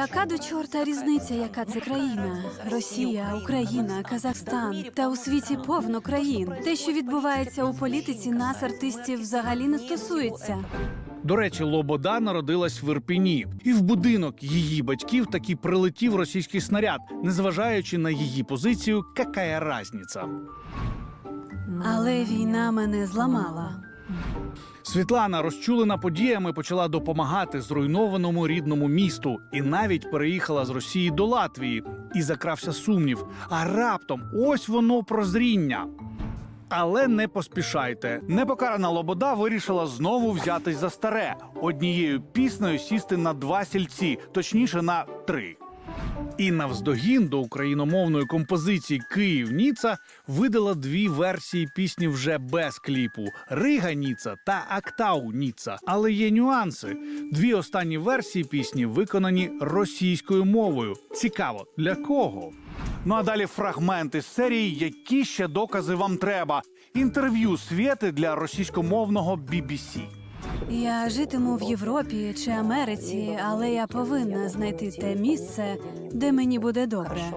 Яка до чорта різниця, яка це країна? Росія, Україна, Казахстан та у світі повно країн. Те, що відбувається у політиці, нас артистів взагалі не стосується. До речі, Лобода народилась в Ірпіні, і в будинок її батьків таки прилетів російський снаряд, незважаючи на її позицію, какая разниця. Але війна мене зламала. Світлана, розчулена подіями, почала допомагати зруйнованому рідному місту і навіть переїхала з Росії до Латвії. І закрався сумнів. А раптом ось воно прозріння. Але не поспішайте. Непокарана Лобода вирішила знову взятись за старе однією піснею сісти на два сільці, точніше на три. І навздогін до україномовної композиції Київ Ніца видала дві версії пісні вже без кліпу: Рига Ніца та Актау Ніца. Але є нюанси. Дві останні версії пісні виконані російською мовою. Цікаво, для кого? Ну а далі фрагменти з серії, які ще докази вам треба. Інтерв'ю Свєти для російськомовного BBC. Я житиму в Європі чи Америці, але я повинна знайти те місце, де мені буде добре.